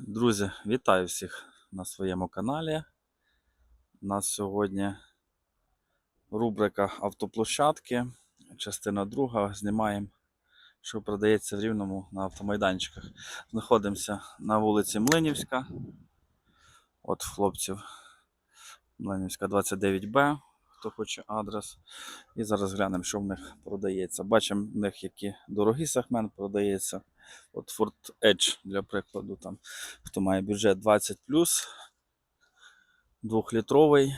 Друзі, вітаю всіх на своєму каналі. У нас сьогодні рубрика автоплощадки, частина друга. Знімаємо, що продається в Рівному на автомайданчиках. Знаходимося на вулиці Млинівська. От хлопців Млинівська 29Б, хто хоче адрес. І зараз глянемо, що в них продається. Бачимо в них, який дорогий сегмент продається. От Ford Edge, для прикладу, там, хто має бюджет 20 двохлітровий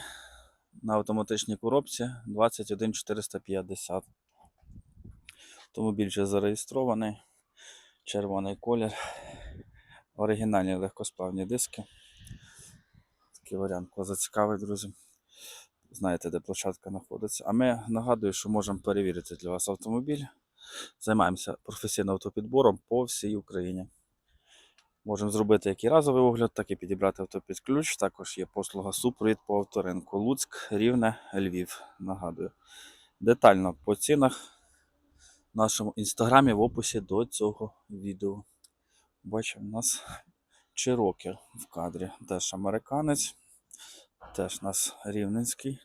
на автоматичній коробці 21 450. Автомобіль вже зареєстрований. Червоний колір. Оригінальні легкосплавні диски. Такий варіант кого зацікавить, друзі. Знаєте, де площадка знаходиться. А ми нагадую, що можемо перевірити для вас автомобіль. Займаємося професійним автопідбором по всій Україні. Можемо зробити як і разовий огляд, так і підібрати авто під ключ. Також є послуга супровід по авторинку. Луцьк, Рівне, Львів. Нагадую. Детально по цінах в нашому інстаграмі в описі до цього відео. Бачимо, у нас Чирокер в кадрі. Теж американець, теж у нас рівненський.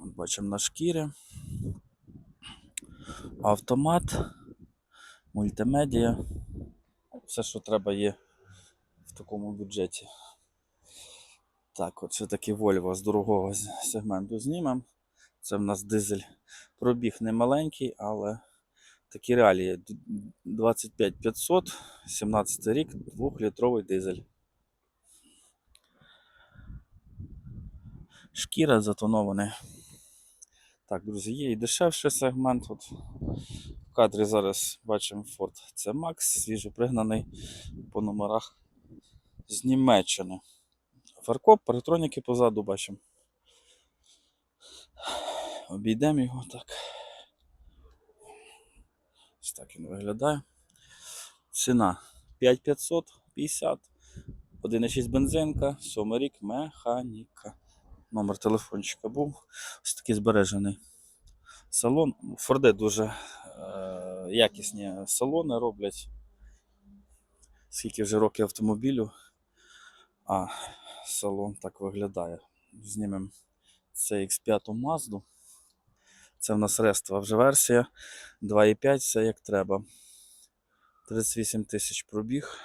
От бачимо на шкірі. Автомат, мультимедіа. Все, що треба є в такому бюджеті. Так, от все таки Volvo з дорогого сегменту знімемо. Це в нас дизель. Пробіг не маленький, але такі реалії. Д- 25 500, 17 рік, 2-літровий дизель. Шкіра затонований. Так, друзі, є і дешевший сегмент. От в кадрі зараз бачимо Ford C Max, свіжопригнаний по номерах з Німеччини. Фаркоп, паратроніки позаду бачимо. Обійдемо його так. Ось так він виглядає. Ціна 5550, 1,6 бензинка, 7 рік, механіка. Номер телефончика був. Ось такий збережений салон. Форди дуже е, якісні салони роблять. Скільки вже років автомобілю, а салон так виглядає. Знімемо CX5 Mazda. Це в нас рества вже версія 2,5, все як треба. 38 тисяч пробіг.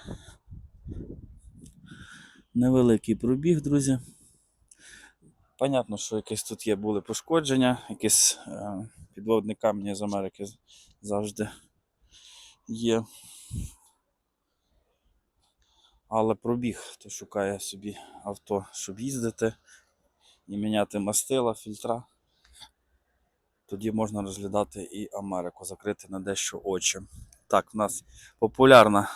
Невеликий пробіг, друзі. Понятно, що якісь тут є були пошкодження, якісь е, підводні камені з Америки завжди є. Але пробіг, хто шукає собі авто, щоб їздити і міняти мастила, фільтра, тоді можна розглядати і Америку, закрити на дещо очі. Так, в нас популярна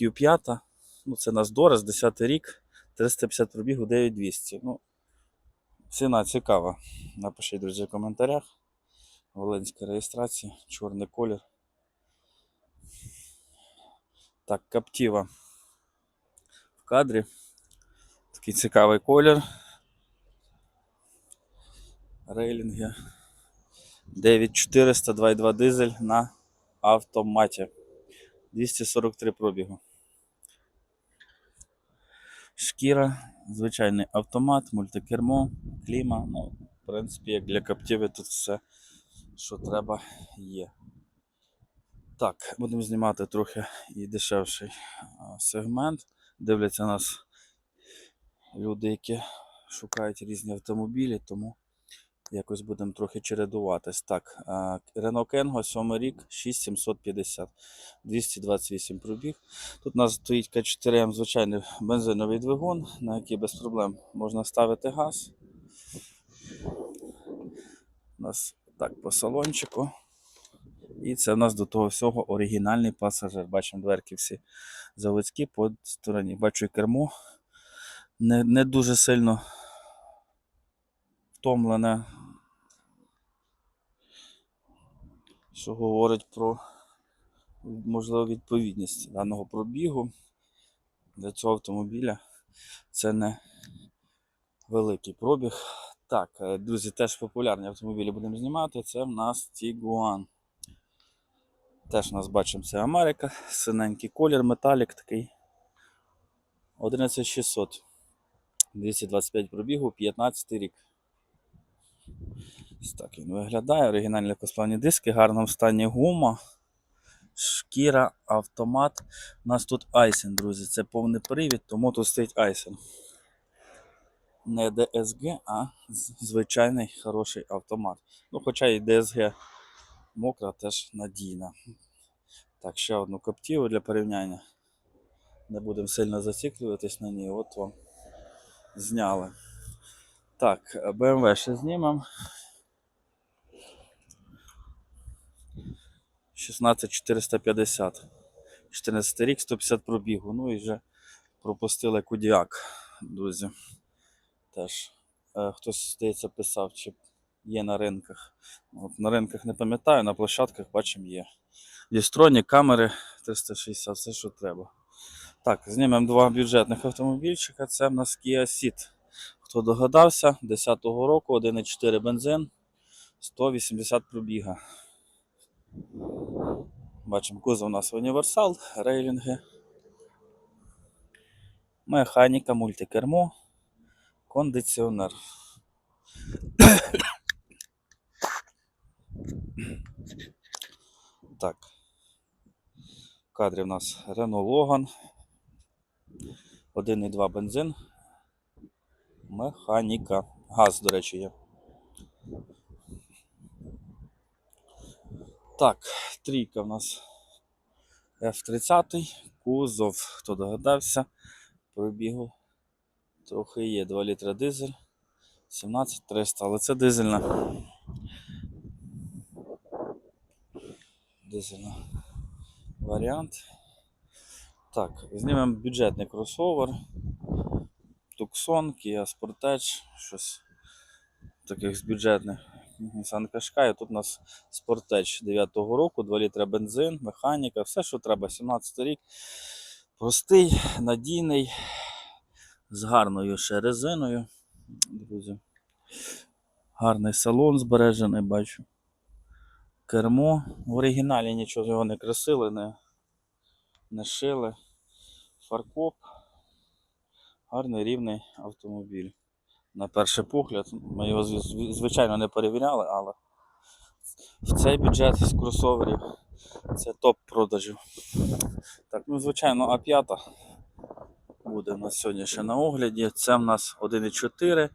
Q5. Ну, це нас Дорес, 10 рік, 350 пробігу, 9200. Ну, ціна цікава. Напишіть, друзі, в коментарях. Волинська реєстрація, чорний колір. Так, Каптіва в кадрі. Такий цікавий колір. Рейлінги. 9400 2.2 дизель на автоматі. 243 пробігу. Шкіра, звичайний автомат, мультикермо, кліма. Ну, в принципі, як для каптіви тут все, що треба, є. Так, будемо знімати трохи і дешевший сегмент. Дивляться нас люди, які шукають різні автомобілі, тому якось будемо трохи чередуватись. Так, Renault Kengo, 7 рік, 6750, 228 пробіг. Тут у нас стоїть К4М, звичайний бензиновий двигун, на який без проблем можна ставити газ. У нас так по салончику. І це в нас до того всього оригінальний пасажир. Бачимо дверки всі заводські по стороні. Бачу і кермо. Не, не дуже сильно втомлене. Що говорить про можливо відповідність даного пробігу для цього автомобіля. Це не великий пробіг. Так, е, друзі, теж популярні автомобілі будемо знімати. Це в нас Tiguan. Теж у нас бачимо, це Америка, синенький колір, металік такий. 11600. 225 пробігу, 15 рік. Ось так він виглядає. Оригінальні легкосплавні диски, в стані гума. Шкіра, автомат. У нас тут айсен, друзі. Це повний привід, тому тут стоїть айсен. Не DSG, а звичайний хороший автомат. Ну, хоча і DSG мокра теж надійна. Так, ще одну коптіву для порівняння. Не будемо сильно зациклюватись на ній. От вам зняли. Так, BMW ще знімемо. 16450. 14 рік, 150 пробігу. Ну і вже пропустили Кудіак, друзі. Теж е, хтось, здається, писав, чи є на ринках. От на ринках не пам'ятаю, на площадках бачимо є. Дістроні, камери 360, все, що треба. Так, знімемо два бюджетних автомобільчика. Це в нас Kia Ceed. Хто догадався, 10-го року 1,4 бензин, 180 пробіга. Бачимо, кузов у нас універсал, рейлінги, механіка, мультикермо, кондиціонер. Так. В кадрі в нас Renault Logan. 1,2 бензин. Механіка. Газ, до речі, є. Так, трійка в нас F30, кузов, хто догадався, пробігу трохи є. 2 літра дизель, 17300, але це дизельна. Дизельна варіант. Так, знімемо бюджетний кросовер. Tucson, Kia Sportage, щось таких з бюджетних. Nissan Qashqai, тут у нас Sportage 9-го року, 2 літра бензин, механіка, все, що треба. 17 рік. Простий, надійний, з гарною ще резиною. Друзі. Гарний салон збережений, бачу. Кермо. В оригіналі нічого його не красили, не, не шили. Фаркоп. Гарний рівний автомобіль. На перший погляд. Ми його, звичайно, не перевіряли, але в цей бюджет з кросоверів це топ продажів. Так, ну, звичайно, А5 буде у нас сьогодні ще на огляді. Це в нас 1,4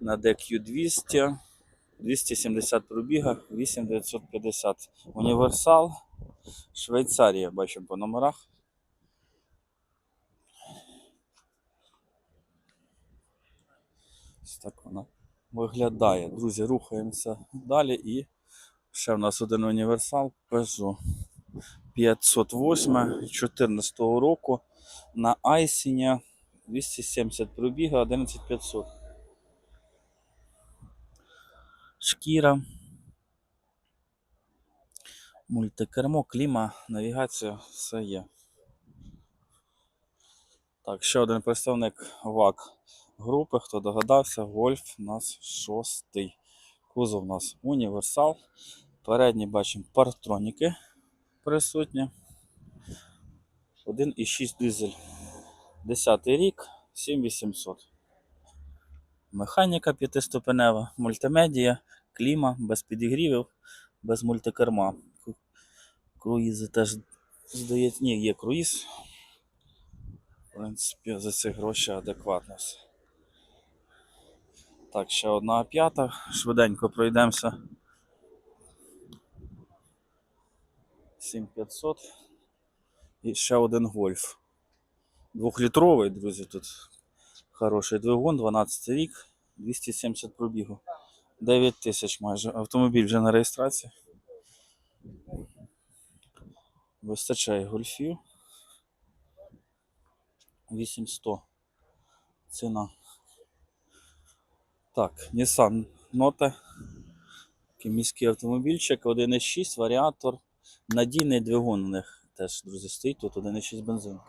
на DQ200, 270 пробіга, 8950. Універсал. Швейцарія, бачимо по номерах. Ось так вона виглядає. Друзі, рухаємося далі і ще в нас один універсал Peugeot 508 14 року на Айсіні 270 пробіга 11500. Шкіра. Мультикермо, кліма, навігація, все є. Так, ще один представник ВАК групи, хто догадався, Гольф у нас шостий. Кузов у нас універсал. Передні бачимо партроніки присутні. 1,6 дизель. 10 рік, 7800. Механіка п'ятиступенева, мультимедія, кліма, без підігрівів, без мультикерма. Круїзи теж здається. Ні, є круїз. В принципі, за ці гроші адекватно все. Так, ще одна п'ята. Швиденько пройдемося. 7500. І ще один гольф. Двохлітровий, друзі, тут хороший двигун, 12 рік, 270 пробігу. 9 тисяч майже. Автомобіль вже на реєстрації. Вистачає гольфів. 8100. Ціна. Так, Nissan Note. Такий міський автомобільчик, 1.6, варіатор. Надійний двигун у них теж, друзі, стоїть. Тут 1.6 бензин.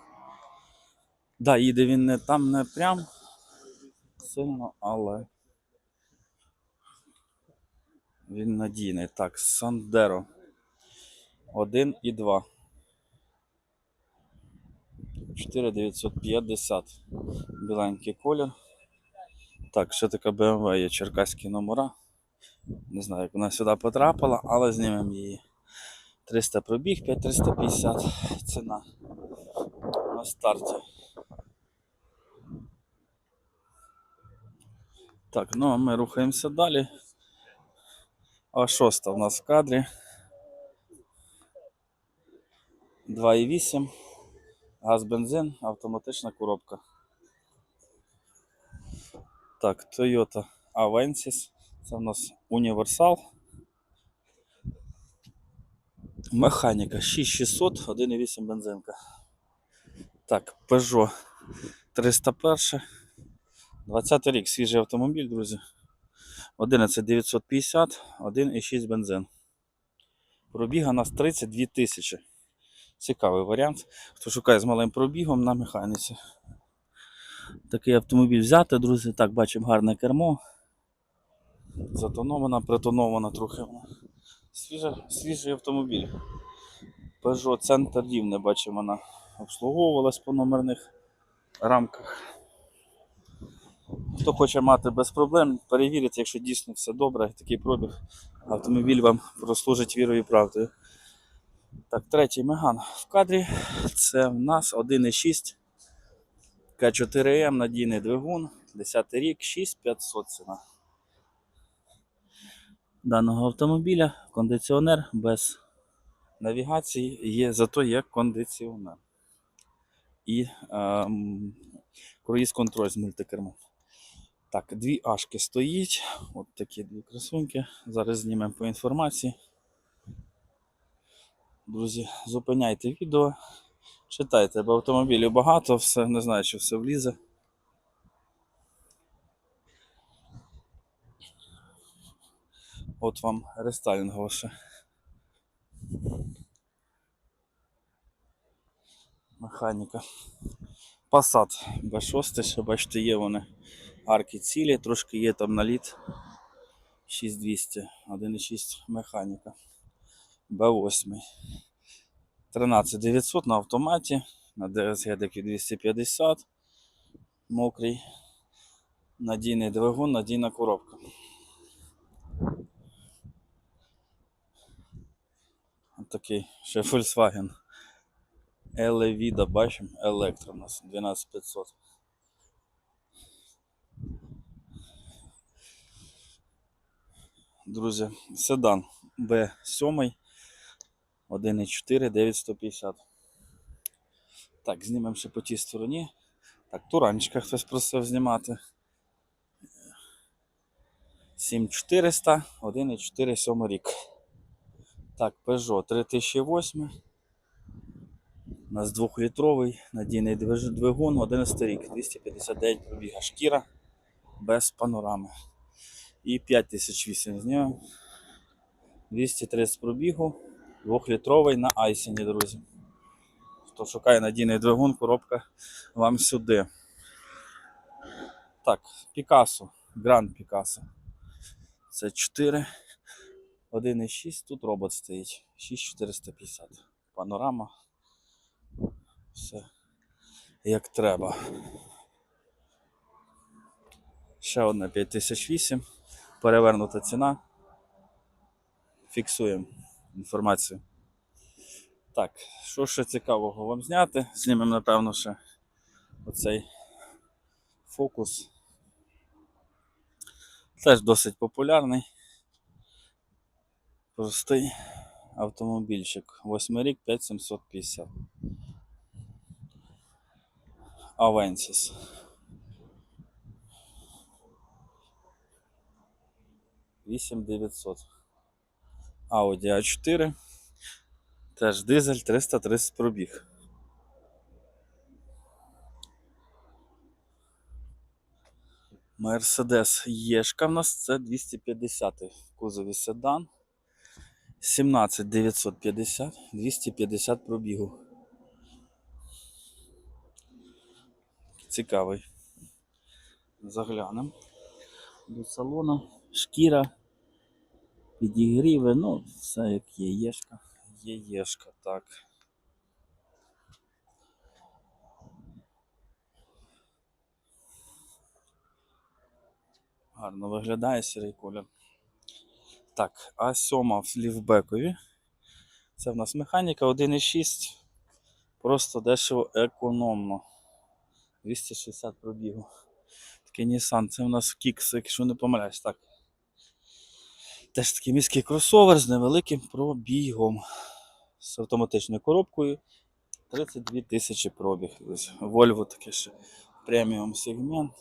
Да, їде він не там не прям сильно, але він надійний. Так, Сандеро. 1 і 2. 4950. Біленький колір. Так, ще така BMW є черкаські номера. Не знаю, як вона сюди потрапила, але знімемо її. 300 пробіг, 5350 ціна на старті. Так, ну а ми рухаємося далі. А шоста в нас в кадрі. 2,8. Газ бензин, автоматична коробка. Так, Toyota Avensis. Це в нас універсал. Механіка 6600, 1,8 бензинка. Так, Peugeot 301. 20 рік, свіжий автомобіль, друзі. 11950, 1,6 бензин. Пробіга у нас 32 тисячі. Цікавий варіант. Хто шукає з малим пробігом на механіці. Такий автомобіль взяти, друзі. Так, бачимо гарне кермо. Затонована, притонована трохи. Свіжа, свіжий автомобіль. Peugeot Центр Рівне, бачимо, вона обслуговувалась по номерних рамках. Хто хоче мати без проблем, перевірить, якщо дійсно все добре, такий пробіг, автомобіль вам прослужить вірою і правдою. Так, третій Меган в кадрі. Це в нас 1,6 К4М, надійний двигун, 10 рік, 6500 ціна. Даного автомобіля кондиціонер без навігації є, зато є кондиціонер. І ем, круїз контроль з мультикермом. Так, дві ашки стоїть. От такі дві красуньки. Зараз знімемо по інформації. Друзі, зупиняйте відео. Читайте, бо автомобілів багато, все, не знаю, чи все влізе. От вам рестайлінгова ще. Механіка. Passat B6, ще бачите, є вони арки цілі, трошки є там наліт 6200, 1,6 механіка. Б8. 13900 на автоматі, на DSG таки 250, мокрий, надійний двигун, надійна коробка. От такий ще Volkswagen. Елевіда, бачимо, електро у нас 12500. Друзі, седан B7 1,4 9150. Так, знімемо ще по тій стороні. Так, туранчика хтось просив знімати. 7400, 1,4 7 рік. Так, Peugeot 3008. У нас 2-літровий надійний двигун, 11 рік, 259 пробіга шкіра без панорами. І 5008 знімемо. 230 пробігу, 2-літровий на айсені, друзі. Хто шукає надійний двигун, коробка вам сюди. Так, Пікасо, Гранд Пікасо. Це 4, 1,6, тут робот стоїть. 6450. Панорама. Все як треба. Ще одна 5008. Перевернута ціна. Фіксуємо інформацію. Так, що ще цікавого вам зняти? Знімемо, напевно, ще оцей фокус. Теж досить популярний. Простий автомобільчик. 8 рік 5750. Avensis. Вісім 900. Audi A4. Теж дизель 330 пробіг. Мерседес Єшка в нас це 250 в кузові седан. 17 950, 250 пробігу. Цікавий. Заглянемо до салону. Шкіра, підігріви, ну, все як є, єшка. Так. Гарно виглядає сірий колір. Так, а сьома в лівбекові. Це в нас механіка 1.6. Просто дешево економно. 260 пробігу. Такий Nissan. Це в нас Kicks, якщо не помиляюсь, так. Теж такий міський кросовер з невеликим пробігом. З автоматичною коробкою. 32 тисячі пробіг. Ось Volvo таке ще преміум сегмент.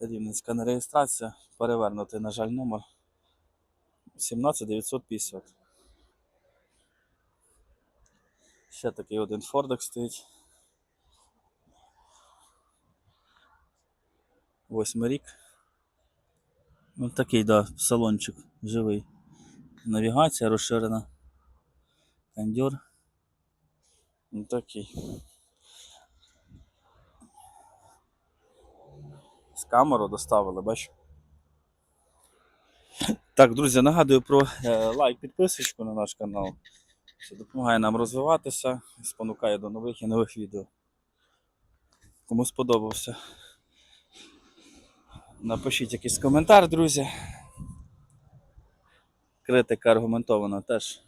Рівненська реєстрація. Перевернутий, на жаль, номер. 17950. Ще такий один Фордик стоїть. Восьмий рік. Ну такий, да, салончик живий. Навігація розширена. Кондьор. Ну такий. З камеру доставили, бачу. Так, друзі, нагадую про е, лайк, підписочку на наш канал. Це допомагає нам розвиватися спонукає до нових і нових відео. Кому сподобався. Напишіть якийсь коментар, друзі. Критика аргументована теж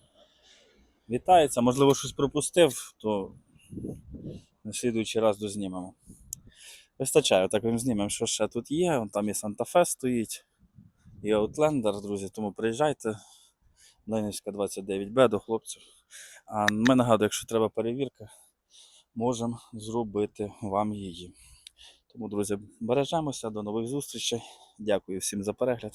вітається. Можливо, щось пропустив, то на слідуючий раз дознімемо. Вистачає, так вам знімемо, що ще тут є. Там і Санта-Фе стоїть, і Outlander, друзі, тому приїжджайте. Ленівська 29Б до хлопців. А ми нагадую, якщо треба перевірка, можемо зробити вам її. Тому, друзі, бережемося, до нових зустрічей. Дякую всім за перегляд.